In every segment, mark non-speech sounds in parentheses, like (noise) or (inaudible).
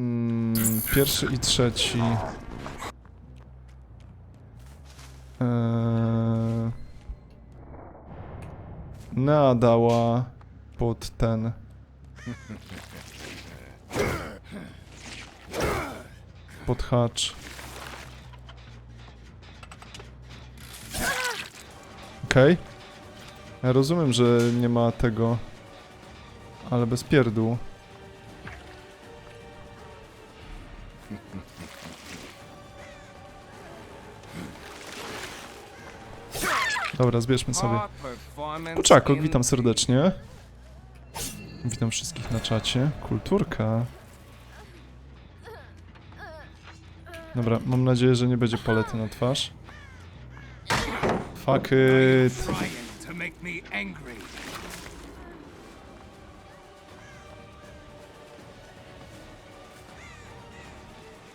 Mm, pierwszy i trzeci. Eee... Pod ten. Pod hacz. Okej. Ja rozumiem, że nie ma tego. Ale bez pierdół. Dobra, zbierzmy sobie. Kuczakok, witam serdecznie. Witam wszystkich na czacie. Kulturka. Dobra, mam nadzieję, że nie będzie palety na twarz. Fuck it.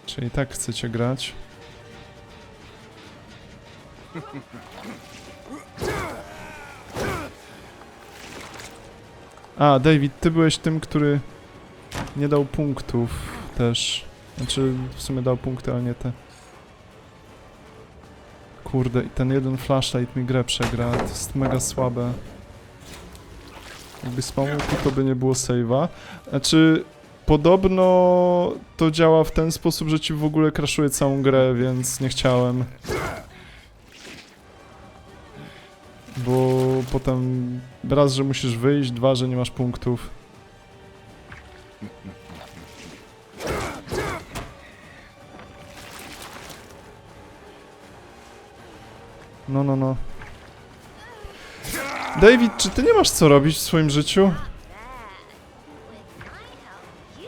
Czyli tak chcecie grać. A, David, ty byłeś tym, który nie dał punktów też. Znaczy, w sumie dał punkty, ale nie te. Kurde, i ten jeden flashlight mi grę przegra. To jest mega słabe. Jakby pomógł, to by nie było save'a. Znaczy, Podobno to działa w ten sposób, że ci w ogóle crashuje całą grę, więc nie chciałem. Bo potem raz, że musisz wyjść, dwa, że nie masz punktów. No, no, no. David, czy ty nie masz co robić w swoim życiu?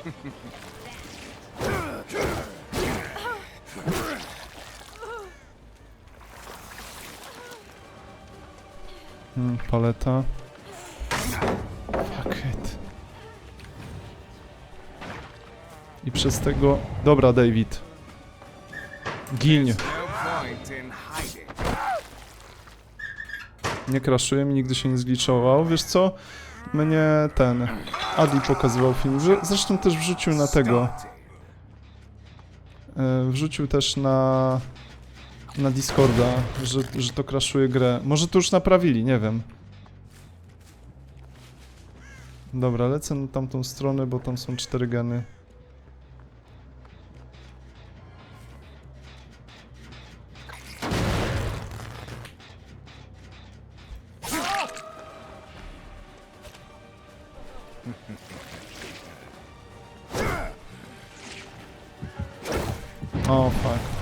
(laughs) Hmm, paleta. Fuck it. I przez tego... Dobra, David. Gilń. Point in hiding. Nie crashuje mi, nigdy się nie zgliczował. Wiesz co? Mnie ten... Adi pokazywał film. Zresztą też wrzucił na tego. E, Wrzucił też na... Na Discorda, że, że to crashuje grę. Może to już naprawili, nie wiem. Dobra, lecę na tamtą stronę, bo tam są cztery geny. O, fuck.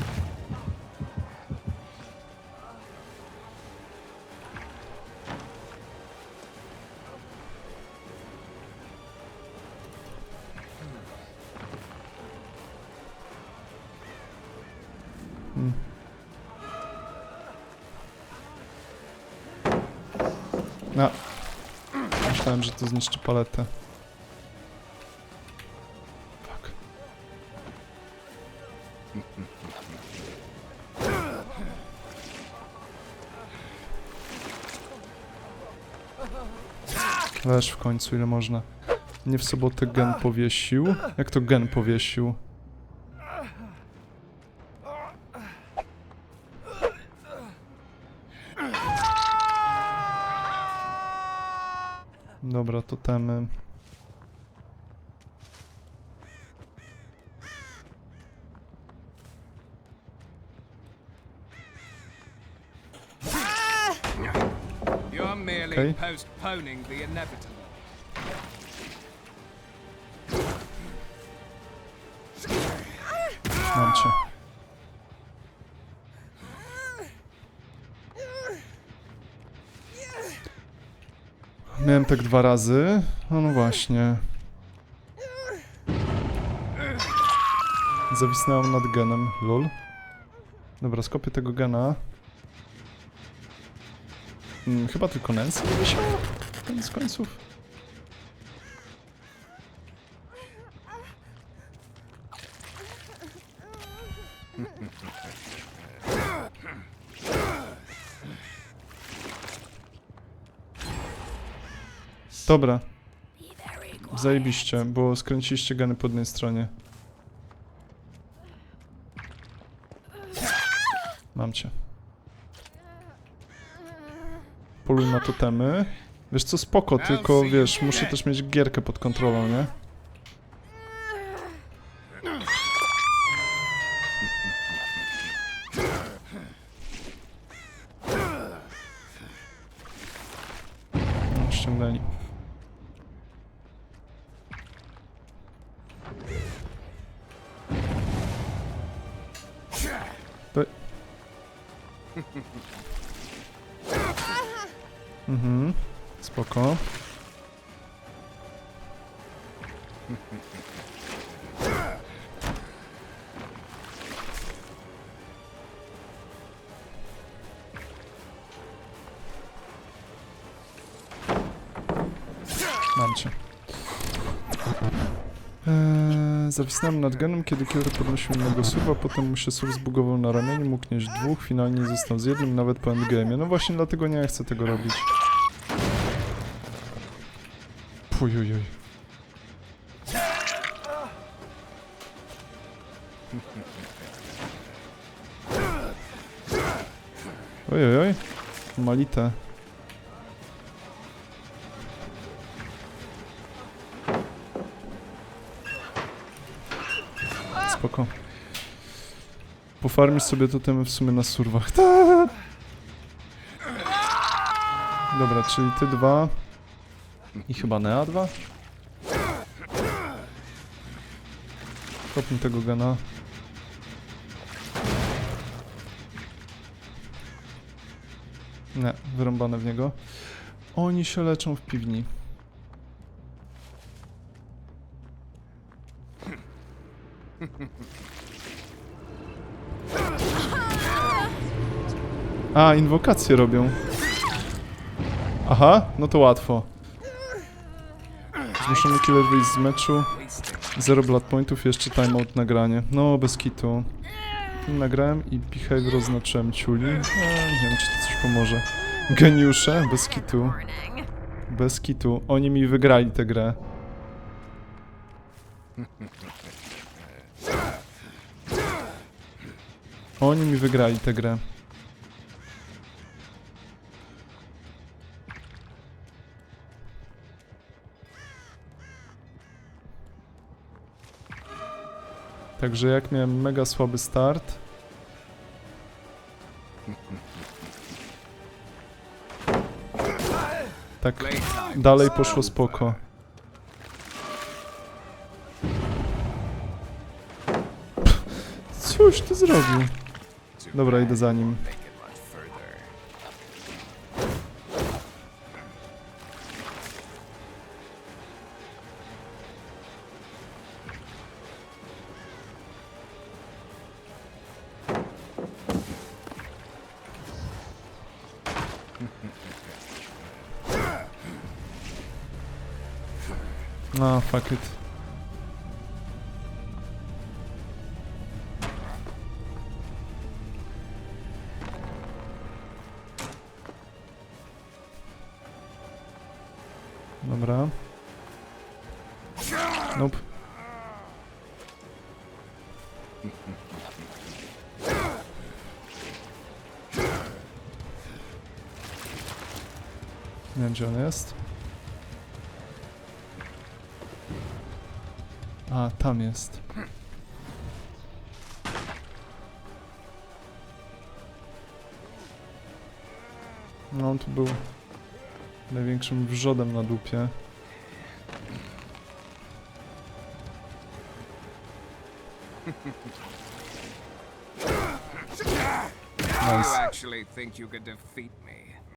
No. Myślałem, że to zniszczy paletę. Fuck. Leż w końcu, ile można. Nie w sobotę gen powiesił. Jak to gen powiesił? Dobra, to temy. You're merely Okay. postponing the inevitable. Mam cię. Miałem tak dwa razy. No, no właśnie. Zawisnęłam nad genem, lol. Dobra, skopię tego gena. Hmm, chyba tylko Nancy nie. Koniec końców. Dobra. Zajebiście, bo skręciliście gany po jednej stronie. Mam cię. Poluj na totemy. Wiesz co, spoko, tylko wiesz, muszę też mieć gierkę pod kontrolą, nie? Mhm, spoko. Mam cię. Eee, zawisnąłem nad genem, kiedy killer podnosił innego suwa, potem mu się suw zbugował na ramieniu, mógł nieść dwóch, finalnie został z jednym, nawet po endgame'ie. No właśnie dlatego nie chcę tego robić. Pujujuj. Ojojoj, malite. Spoko. Pofarmisz sobie totemy w sumie na surwach. Ta! (laughs) Dobra, czyli ty dwa. I chyba Nea dwa? Kopnij tego gana. Nie, wyrąbane w niego. Oni się leczą w piwni. A, inwokacje robią. Aha, no to łatwo. Zmuszony killer wyjść z meczu. Zero blood pointów, jeszcze timeout nagranie. No, bez kitu. Nagrałem i behavior oznaczyłem ciuli. E, nie wiem, czy to coś pomoże. Geniusze, bez kitu. Bez kitu. Oni mi wygrali tę grę. Oni mi wygrali tę grę. Także jak miałem mega słaby start. Tak dalej poszło spoko. Cóż ty zrobił? Dobra, idę za nim. A, fuck it. Dobra. Nope. Nie wiem, gdzie on jest. A, tam jest. No, on tu był największym wrzodem na dupie. You Nice. actually think you could defeat me?